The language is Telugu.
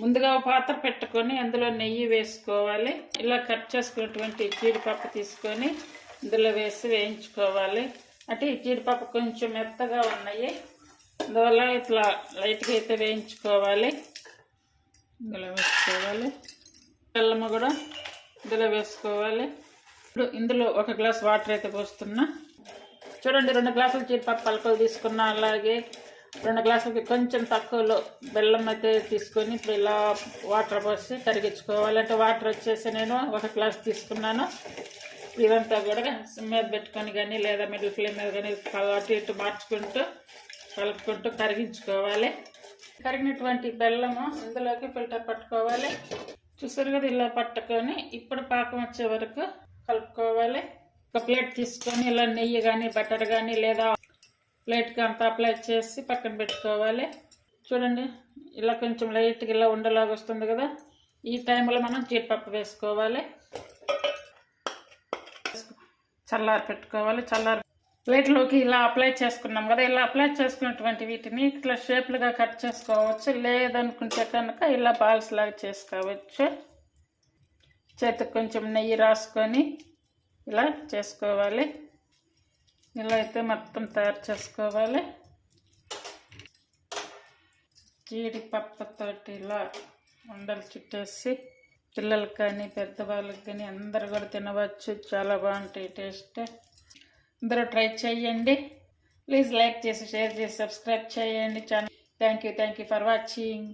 ముందుగా పాత్ర పెట్టుకొని అందులో నెయ్యి వేసుకోవాలి. ఇలా కట్ చేసుకున్నటువంటి జీడిపప్పు తీసుకొని ఇందులో వేసి వేయించుకోవాలి. అంటే ఈ జీడిపప్పు కొంచెం మెత్తగా ఉన్నాయి. అందువల్ల ఇట్లా లైట్గా అయితే వేయించుకోవాలి. ఇందులో వేసుకోవాలి. బెల్లము కూడా ఇందులో వేసుకోవాలి. ఇప్పుడు ఇందులో ఒక గ్లాస్ వాటర్ అయితే పోస్తున్నా. చూడండి రెండు గ్లాసులు జీడిపప్పు పలకలు తీసుకున్నా అలాగే రెండు గ్లాసులకి కొంచెం తక్కువలో బెల్లం అయితే తీసుకొని ఇప్పుడు ఇలా వాటర్ పోసి కరిగించుకోవాలంటే వాటర్ వచ్చేసి నేను ఒక గ్లాస్ తీసుకున్నాను. ఇదంతా కూడా మీద పెట్టుకొని కానీ లేదా మిడిల్ ఫ్లేమ్ మీద కానీ అటు ఇటు మార్చుకుంటూ కలుపుకుంటూ కరిగించుకోవాలి. కరిగినటువంటి బెల్లము ఇందులోకి ఫిల్టర్ పట్టుకోవాలి. చూసారు కదా ఇలా పట్టుకొని ఇప్పుడు పాకం వచ్చే వరకు కలుపుకోవాలి. ఒక ప్లేట్ తీసుకొని ఇలా నెయ్యి కానీ బటర్ కానీ లేదా ప్లేట్కి అంతా అప్లై చేసి పక్కన పెట్టుకోవాలి. చూడండి ఇలా కొంచెం లైట్గా ఇలా ఉండలాగా వస్తుంది కదా. ఈ టైంలో మనం జీడిపప్పు వేసుకోవాలి. చల్లారి పెట్టుకోవాలి చల్లారి ప్లేట్లోకి ఇలా అప్లై చేసుకున్నాం కదా. ఇలా అప్లై చేసుకున్నటువంటి వీటిని ఇట్లా షేప్లుగా కట్ చేసుకోవచ్చు. లేదనుకుంటే కనుక ఇలా బాల్స్ లాగా చేసుకోవచ్చు. చేతికి కొంచెం నెయ్యి రాసుకొని ఇలా చేసుకోవాలి. ఇలా అయితే మొత్తం తయారు చేసుకోవాలి. జీడిపప్పుతోటి ఇలా ఉండలు చుట్టేసి పిల్లలకి కానీ పెద్దవాళ్ళకి కానీ అందరు కూడా తినవచ్చు. చాలా బాగుంటాయి టేస్ట్. అందరూ ట్రై చేయండి. ప్లీజ్ లైక్ చేసి షేర్ చేసి సబ్స్క్రైబ్ చేయండి. Channel thank you thank you for watching.